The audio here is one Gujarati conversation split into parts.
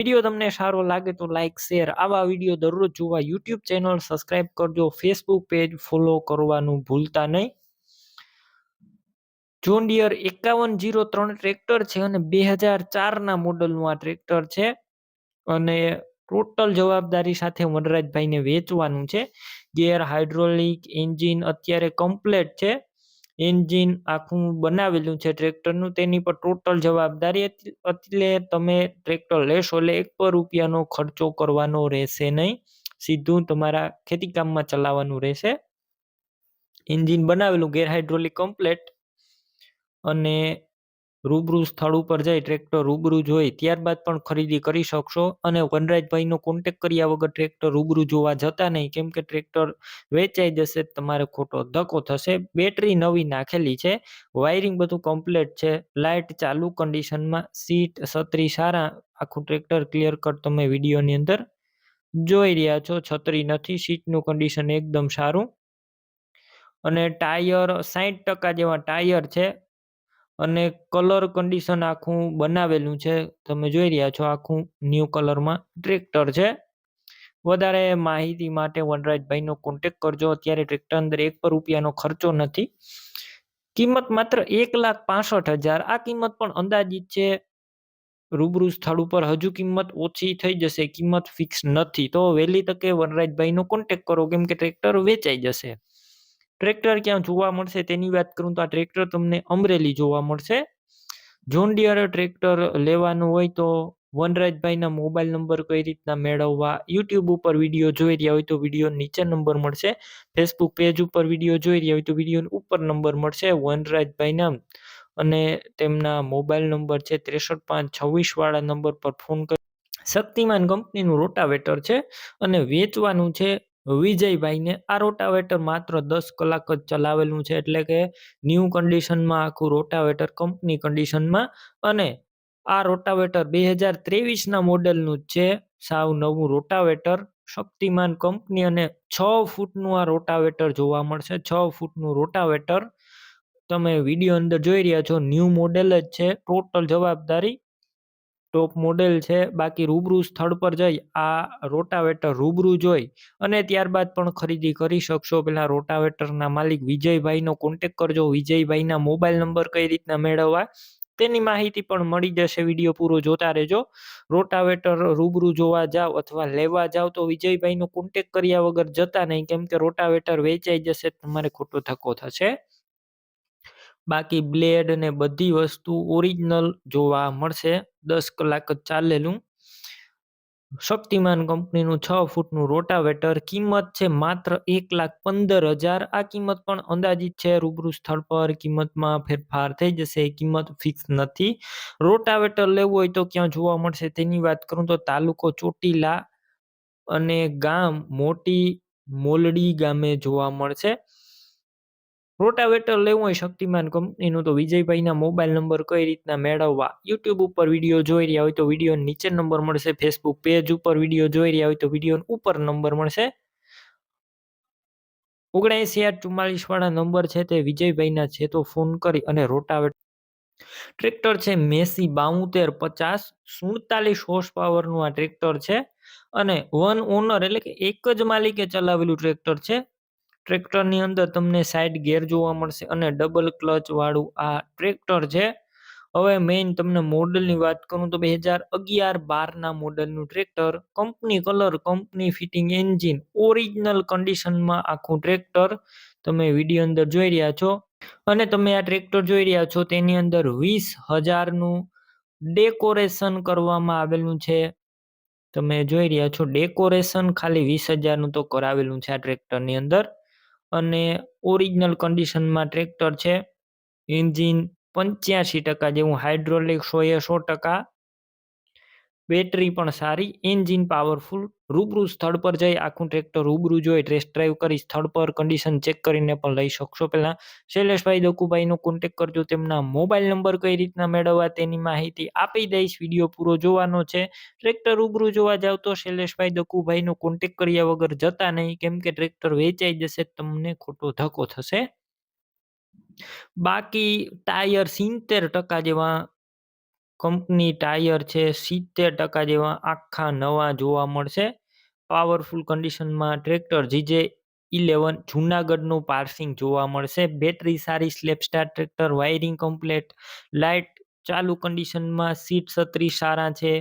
વીડિયો તમને સારો લાગે તો લાઈક શેર આવા વીડિયો દરરોજ જોવા યુટ્યુબ ચેનલ સબસ્ક્રાઇબ કરજો. ફેસબુક પેજ ફોલો કરવાનું ભૂલતા નહીં. જોન ડિયર એકાવન જીરો ત્રણ ટ્રેક્ટર છે અને બે હજાર ચારના મોડલનું આ ટ્રેક્ટર છે. અને ટોટલ જવાબદારી સાથે વનરાજભાઈને વેચવાનું છે. ગેર હાઇડ્રોલિક એન્જિન અત્યારે કમ્પ્લેટ છે. એન્જિન આખું બનાવેલું છે ટ્રેક્ટરનું, તેની પર ટોટલ જવાબદારી એટલે તમે ટ્રેક્ટર લેશો એટલે એક પર રૂપિયાનો ખર્ચો કરવાનો રહેશે નહીં. સીધું તમારા ખેતીકામમાં ચલાવવાનું રહેશે. એન્જિન બનાવેલું ગેર હાઇડ્રોલિક કમ્પ્લેટ અને રૂબરૂ સ્થળ ઉપર જઈ ટ્રેક્ટર રૂબરૂ જોઈ ત્યારબાદ પણ ખરીદી કરી શકશો અને વનરાજભાઈનો કોન્ટેક કર્યા વગર ટ્રેક્ટર રૂબરૂ જોવા જતા નહીં. કેમ કે ટ્રેક્ટર વેચાઈ જશે તમારે ખોટો ધક્કો થશે. બેટરી નવી નાખેલી છે. વાયરિંગ બધું કમ્પ્લીટ છે. લાઇટ ચાલુ કન્ડિશનમાં સીટ છત્રી સારા. આખું ટ્રેક્ટર ક્લિયર કટ તમે વિડીયોની અંદર જોઈ રહ્યા છો. છત્રી નથી. સીટનું કન્ડિશન એકદમ સારું. અને ટાયર સાહીઠ ટકા જેવા ટાયર છે. અને કલર કન્ડિશન આખું બનાવેલું છે. તમે જોઈ રહ્યા છો આખું ન્યૂ કલરમાં ટ્રેક્ટર છે. વધારે માહિતી માટે વનરાજભાઈનો કોન્ટેક કરજો. અત્યારે ટ્રેક્ટર અંદર એક પર રૂપિયાનો ખર્ચો નથી. કિંમત માત્ર એક લાખ પાસઠ હજાર. આ કિંમત પણ અંદાજિત છે. રૂબરૂ સ્થળ ઉપર હજુ કિંમત ઓછી થઈ જશે. કિંમત ફિક્સ નથી. તો વહેલી તકે વનરાજભાઈનો કોન્ટેક કરો. કેમ કે ટ્રેક્ટર વેચાઈ જશે. ટ્રેક્ટર ક્યાં જોવા મળશે તેની વાત કરું તો આ ટ્રેક્ટર તમને અમરેલી જોવા મળશે. જોન ટ્રેક્ટર લેવાનું હોય તો વનરાજભાઈના મોબાઈલ નંબર કઈ રીતના મેળવવા યુટ્યુબ ઉપર વીડિયો જોઈ રહ્યા હોય તો વીડિયો નીચે નંબર મળશે. ફેસબુક પેજ ઉપર વીડિયો જોઈ રહ્યા હોય તો વીડિયો ઉપર નંબર મળશે વનરાજભાઈના. અને તેમના મોબાઈલ નંબર છે ત્રેસઠ પાંચ છવ્વીસ વાળા નંબર પર ફોન કરી શક્તિમાન કંપનીનું રોટાવેટર છે અને વેચવાનું છે વિજયભાઈને આ રોટાવેટર માત્ર દસ કલાક જ ચલાવેલું છે એટલે કે ન્યૂ કન્ડિશનમાં આખું રોટાવેટર કંપની કન્ડિશનમાં અને આ રોટાવેટર બે હજાર ત્રેવીસના મોડેલનું જ છે. સાવ નવું રોટાવેટર, શક્તિમાન કંપની અને છ ફૂટનું આ રોટાવેટર જોવા મળશે. છ ફૂટનું રોટાવેટર તમે વીડિયો અંદર જોઈ રહ્યા છો. ન્યૂ મોડેલ જ છે. ટોટલ જવાબદારી ટોપ મોડેલ છે, બાકી રૂબરૂ સ્થળ પર જઈ આ રોટાવેટર રૂબરૂ જોઈ અને ત્યારબાદ પણ ખરીદી કરી શકશો. પેલા રોટાવેટરના માલિક વિજયભાઈનો કોન્ટેક કરજો. વિજયભાઈના મોબાઈલ નંબર કઈ રીતના મેળવવા તેની માહિતી પણ મળી જશે. વીડિયો પૂરો જોતા રહેજો. રોટાવેટર રૂબરૂ જોવા જાવ અથવા લેવા જાવ તો વિજયભાઈનો કોન્ટેક કર્યા વગર જતા નહીં. કેમ કે રોટાવેટર વેચાઈ જશે, તમારે ખોટો ધક્કો થશે. બાકી બ્લેડ ને બધી વસ્તુ ઓરિજિનલ જોવા મળશે. દસ કલાક જ ચાલેલું. શક્તિમાન કંપનીનું છ ફૂટનું રોટાવેટર, કિંમત છે માત્ર એક લાખ પંદર હજાર. આ કિંમત પણ અંદાજિત છે, રૂબરૂ સ્થળ પર કિંમતમાં ફેરફાર થઈ જશે. કિંમત ફિક્સ નથી. રોટાવેટર લેવું હોય તો ક્યાં જોવા મળશે તેની વાત કરું તો તાલુકો ચોટીલા અને ગામ મોટી મોલડી ગામે જોવા મળશે. રોટાવેટર લેવું હોય શક્તિમાન કંપનીનું તો વિજયભાઈના મોબાઈલ નંબર કઈ રીતના મેળવવા? યુટ્યુબ ઉપર વીડિયો જોઈ રહ્યા હોય તો વીડિયો નીચે નંબર મળશે. ફેસબુક પેજ ઉપર વીડિયો જોઈ રહ્યા હોય તો વીડિયો ઉપર નંબર મળશે. ઓગણએસી આઠ ચુમ્માલીસ વાળા નંબર છે તે વિજયભાઈના છે તો ફોન કરી અને રોટાવેટર ટ્રેક્ટર છે મેસી બાઉતેર પચાસ સુડતાલીસ હોર્સ પાવરનું આ ટ્રેક્ટર છે. અને વન ઓનર એટલે કે એક જ માલિકે ચલાવેલું ટ્રેક્ટર છે. ટ્રેક્ટરની અંદર તમને સાઈડ ગેર જોવા મળશે અને ડબલ ક્લચ વાળું આ ટ્રેક્ટર છે. હવે મેઇન તમને મોડલની વાત કરું તો બે હજાર અગિયાર બારના મોડલનું tractor company colour company fitting engine original કન્ડિશનમાં આખું ટ્રેક્ટર તમે વીડિયો અંદર જોઈ રહ્યા છો. અને તમે આ ટ્રેક્ટર જોઈ રહ્યા છો તેની અંદર વીસ હજારનું ડેકોરેશન કરવામાં આવેલું છે. તમે જોઈ રહ્યા છો ડેકોરેશન ખાલી વીસ હજારનું તો કરાવેલું છે આ ટ્રેક્ટરની અંદર. અને ઓરિજિનલ કન્ડિશનમાં ટ્રેક્ટર છે. એન્જિન પંચ્યાસી ટકા જેવું હાઇડ્રોલિક એ સો ટકા બેટરી પણ સારી, એન્જિન પાવરફુલ, રૂબરૂ સ્થળ પર જઈ આખું ટ્રેક્ટર રૂબરૂ જોઈ ટેસ્ટ ડ્રાઈવ કરી સ્થળ પર કન્ડિશન ચેક કરીને પણ લઈ શકશો. પહેલાં શૈલેષભાઈ દકુભાઈનો કોન્ટેક કરજો, તેમના મોબાઈલ નંબર કઈ રીતના મેળવવા તેની માહિતી આપી દઈશ. વીડિયો પૂરો જોવાનો છે. ટ્રેક્ટર રૂબરૂ જોવા જાવ તો શૈલેષભાઈ દકુભાઈનો કોન્ટેક કર્યા વગર જતા નહીં. કેમ કે ટ્રેક્ટર વેચાઈ જશે, તમને ખોટો ધક્કો થશે. બાકી ટાયર સિત્તેર ટકા જેવા કંપની ટાયર છે સિત્તેર ટકા જેવા આખા નવા જોવા મળશે. પાવરફુલ કન્ડિશનમાં ટ્રેક્ટર જીજે ઇલેવન જુનાગઢનું પાર્સિંગ જોવા મળશે. બેટરી સારી સ્લેપસ્ટાર ટ્રેક્ટર, વાયરિંગ કમ્પ્લેટ, લાઇટ ચાલુ કન્ડિશનમાં સીટ છત્રી સારા છે.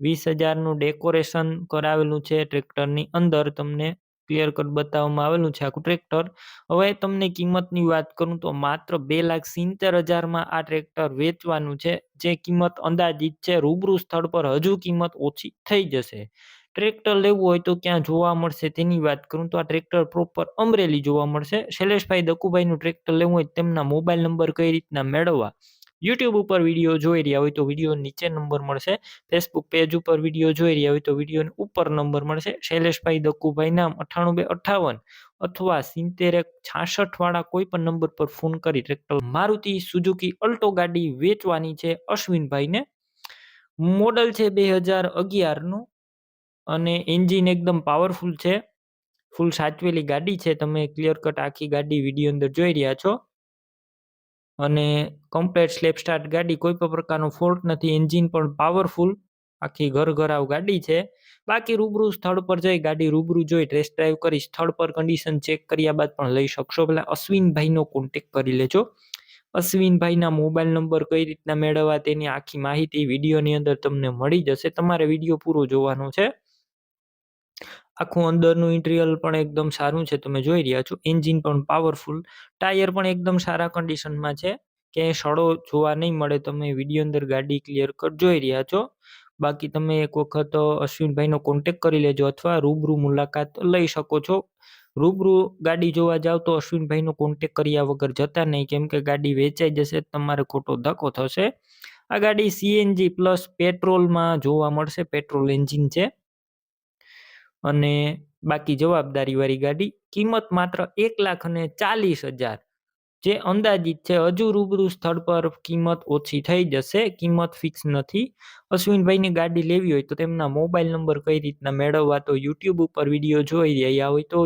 વીસ હજારનું ડેકોરેશન કરાવેલું છે ટ્રેક્ટરની અંદર તમને ક્લિયર કટ બતાવવામાં આવેલું છે આખું ટ્રેક્ટર હવે તમને કિંમતની વાત કરું તો માત્ર બે લાખ સિત્તેર હજારમાં આ ટ્રેક્ટર વેચવાનું છે. જે કિંમત અંદાજિત છે, રૂબરૂ સ્થળ પર હજુ કિંમત ઓછી થઈ જશે. ટ્રેક્ટર લેવું હોય તો ક્યાં જોવા મળશે તેની વાત કરું તો આ ટ્રેક્ટર પ્રોપર અમરેલી જોવા મળશે. શૈલેષભાઈ દકુભાઈનું ટ્રેક્ટર લેવું હોય તેમના મોબાઈલ નંબર કઈ રીતના મેળવવા? યુટ્યુબ ઉપર વીડિયો જોઈ રહ્યા હોય તો વીડિયો નીચે નંબર મળશે. ફેસબુક પેજ ઉપર વીડિયો જોઈ રહ્યા હોય તો વીડિયો ઉપર નંબર મળશે. શૈલેષભાઈ દક્કુભાઈ નામ અઠ્ઠાણું બે અઠ્ઠાવન અથવા સિત્તેર એક છાસઠ વાળા કોઈ પણ નંબર પર ફોન કરી ટ્રેક્ટર મારુતિ સુઝુકી અલ્ટો ગાડી વેચવાની છે અશ્વિનભાઈને. મોડલ છે બે હજાર અગિયારનું અને એન્જિન એકદમ પાવરફુલ છે. ફૂલ સાચવેલી ગાડી છે. તમે ક્લિયર કટ આખી ગાડી વીડિયો અંદર જોઈ રહ્યા છો. અને કમ્પ્લેટ સ્લેપ સ્ટાર્ટ ગાડી કોઈ પણ પ્રકારનો ફોલ્ટ નથી એન્જિન પણ પાવરફુલ આખી ઘર ઘરાવ ગાડી છે. બાકી રૂબરૂ સ્થળ પર જઈ ગાડી રૂબરૂ જોઈ ટેસ્ટ ડ્રાઈવ કરી સ્થળ પર કન્ડિશન ચેક કર્યા બાદ પણ લઈ શકશો. પેલા અશ્વિનભાઈનો કોન્ટેક કરી લેજો. અશ્વિનભાઈના મોબાઈલ નંબર કઈ રીતના મેળવવા તેની આખી માહિતી વિડીયોની અંદર તમને મળી જશે. તમારે વીડિયો પૂરો જોવાનો છે. આખું અંદરનું ઇન્ટિરિયર પણ એકદમ સારું છે, તમે જોઈ રહ્યા છો. એન્જિન પણ પાવરફુલ ટાયર પણ એકદમ સારા કન્ડિશનમાં છે. ક્યાંય સડો જોવા નહીં મળે, તમે વીડિયો અંદર ગાડી ક્લિયર કટ જોઈ રહ્યા છો. બાકી તમે એક વખત અશ્વિનભાઈનો કોન્ટેક કરી લેજો અથવા રૂબરૂ મુલાકાત લઈ શકો છો. રૂબરૂ ગાડી જોવા જાવ તો અશ્વિનભાઈનો કોન્ટેક કર્યા વગર જતા નહીં. કેમ કે ગાડી વેચાઈ જશે, તમારે ખોટો ધક્કો થશે. આ ગાડી સીએનજી પ્લસ પેટ્રોલમાં જોવા મળશે. પેટ્રોલ એન્જિન છે. અને બાકી જવાબદારીવાળી ગાડી કિંમત માત્ર એક લાખ અને ચાલીસ હજાર. જે અંદાજિત છે, હજુ રૂબરૂ સ્થળ પર કિંમત ઓછી થઈ જશે, કિંમત ફિક્સ નથી. અશ્વિનભાઈને ગાડી લેવી હોય તો તેમના મોબાઈલ નંબર કઈ રીતના મેળવવા તો યુટ્યુબ ઉપર વીડિયો જોઈ રહ્યા હોય તો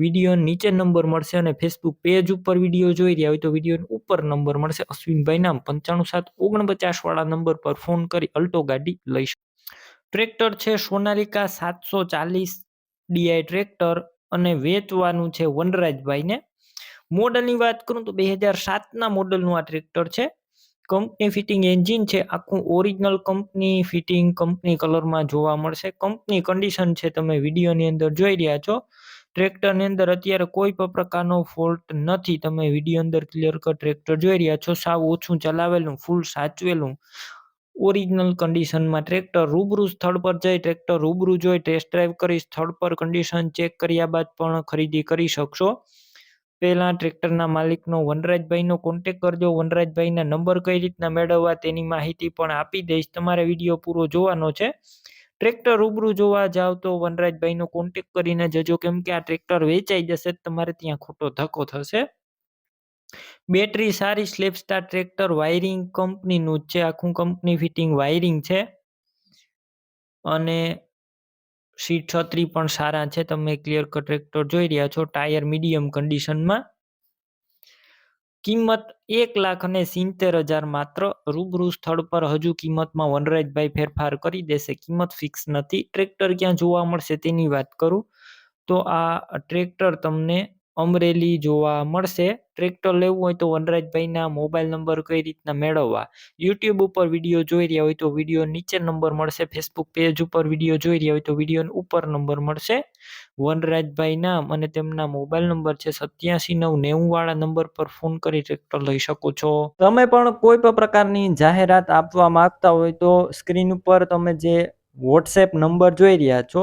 વીડિયો નીચે નંબર મળશે અને ફેસબુક પેજ ઉપર વીડિયો જોઈ રહ્યા હોય તો વીડિયો ઉપર નંબર મળશે. અશ્વિનભાઈ નામ પંચાણું સાત ઓગણપચાસ વાળા નંબર પર ફોન કરી અલ્ટો ગાડી લઈ ટ્રેક્ટર છે સોનાલિકા સાતસો ચાલીસ ડીઆઈ ટ્રેક્ટર અને વેચવાનું છે વનરાજભાઈને. મોડલની વાત કરું તો બે હજાર સાતના મોડલનું આ ટ્રેક્ટર છે. કંપની ફિટિંગ એન્જિન છે, આખું ઓરિજિનલ કંપની ફિટિંગ કંપની કલરમાં જોવા મળશે. કંપની કન્ડિશન છે, તમે વિડીયોની અંદર જોઈ રહ્યા છો. ટ્રેક્ટરની અંદર અત્યારે કોઈ પણ પ્રકારનો ફોલ્ટ નથી. તમે વીડિયો અંદર ક્લિયર કટ ટ્રેક્ટર જોઈ રહ્યા છો. સાવ ઓછું ચલાવેલું, ફૂલ સાચવેલું. ઓરિજિનલ કન્ડિશનમાં ટ્રેક્ટર રૂબરૂ સ્થળ પર જઈ ટ્રેક્ટર રૂબરૂ જોઈ ટેસ્ટ ડ્રાઈવ કરી સ્થળ પર કન્ડિશન ચેક કર્યા બાદ પણ ખરીદી કરી શકશો. પહેલાં ટ્રેક્ટરના માલિકનો વનરાજભાઈનો કોન્ટેક કરજો. વનરાજભાઈના નંબર કઈ રીતના મેળવવા તેની માહિતી પણ આપી દઈશ. તમારે વીડિયો પૂરો જોવાનો છે. ટ્રેક્ટર રૂબરૂ જોવા જાવ તો વનરાજભાઈનો કોન્ટેક કરીને જજો. કેમ કે આ ટ્રેક્ટર વેચાઈ જશે, તમારે ત્યાં ખોટો ધક્કો થશે. બેટરી સારી સ્લેપ સ્ટાર ટ્રેક્ટર વાયરિંગ કંપનીનું જ છે. આખું કંપની ફિટિંગ વાયરિંગ છે. અને સીટ છત્રી પણ સારા છે. તમે ક્લિયર કટ ટ્રેક્ટર જોઈ રહ્યા છો ટાયર મીડિયમ કન્ડિશનમાં કિંમત એક લાખ અને સિત્તેર હજાર માત્ર. રૂબરૂ સ્થળ પર હજુ કિંમતમાં વનરાજભાઈ ફેરફાર કરી દેશે. કિંમત ફિક્સ નથી. ટ્રેક્ટર ક્યાં જોવા મળશે તેની વાત કરું. તો આ ટ્રેક્ટર તમને અમરેલી જોવા મળશે. ટ્રેક્ટર લેવું હોય તો વનરાજભાઈના મોબાઈલ નંબર કઈ રીતના મેળવવા? યુટ્યુબ ઉપર વીડિયો જોઈ રહ્યા હોય તો વીડિયો નીચે નંબર મળશે. ફેસબુક પેજ ઉપર વીડિયો જોઈ રહ્યા હોય તો વીડિયો ઉપર નંબર મળશે. વનરાજભાઈ નામ અને તેમના મોબાઈલ નંબર છે સત્યાસી નવ નેવું વાળા નંબર પર ફોન કરી ટ્રેક્ટર લઈ શકો છો. તમે પણ કોઈ પણ પ્રકારની જાહેરાત આપવા માંગતા હોય તો સ્ક્રીન ઉપર તમે જે વોટ્સએપ નંબર જોઈ રહ્યા છો